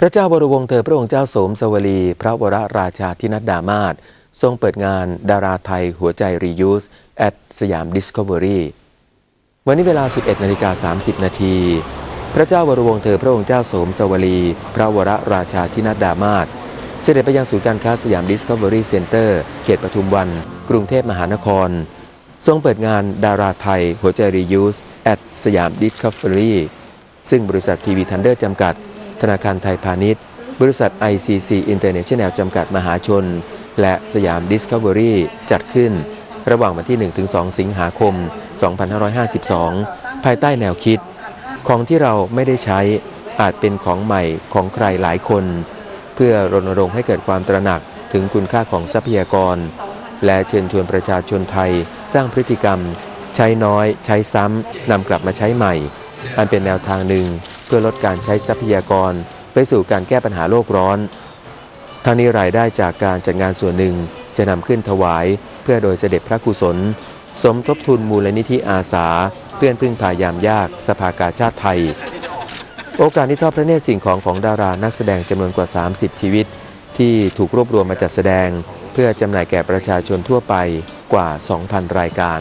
พระเจ้าวรวงศ์เธอพระองค์เจ้าโสมสวลี พระวรราชาธินัดดามาศทรงเปิดงานดาราไทยหัวใจรียูส at สยามดิสคัฟเวอรี่วันนี้เวลา 11นาฬิกา30 นาทีพระเจ้าวรวงศ์เธอพระองค์เจ้าโสมสวลี พระวรราชาธินัดดามาศเสด็จไปยังศูนย์การค้าสยามดิสคัฟเวอรี่เซ็นเตอร์เขตปทุมวัน กรุงเทพมหานคร ทรงเปิดงานดาราไทยหัวใจรียูส at สยามดิสคัฟเวอรี่ซึ่งบริษัททีวีทันเดอร์จำกัด ธนาคารไทยพาณิชย์ บริษัท ICC International จำกัดมหาชน และสยาม Discovery จัดขึ้น ระหว่างวันที่ 1-2 สิงหาคม 2552 ภายใต้แนวคิด ของที่เราไม่ได้ใช้อาจเป็นของใหม่ของใครหลายคน เพื่อรณรงค์ให้เกิดความตระหนักถึงคุณค่าของทรัพยากร และเชิญชวนประชาชนไทยสร้างพฤติกรรม ใช้น้อย ใช้ซ้ำนำกลับมาใช้ใหม่ อันเป็นแนวทางหนึ่ง เพื่อลดการใช้ทรัพยากร ไปสู่การแก้ปัญหาโลกร้อนทั้งนี้รายได้จากการจัดงานส่วนหนึ่งจะนำขึ้นถวายเพื่อโดยเสด็จพระกุศล สมทบทุนมูลนิธิอาสา เพื่อนพึ่งพายามยากสภากาชาติไทย โอกาสที่ทอดพระเนตรสิ่งของของดารานักแสดงจำนวนกว่า 30 ชีวิต ที่ถูกรวบรวมมาจัดแสดง เพื่อจำหน่ายแก่ประชาชนทั่วไปกว่า 2,000 รายการ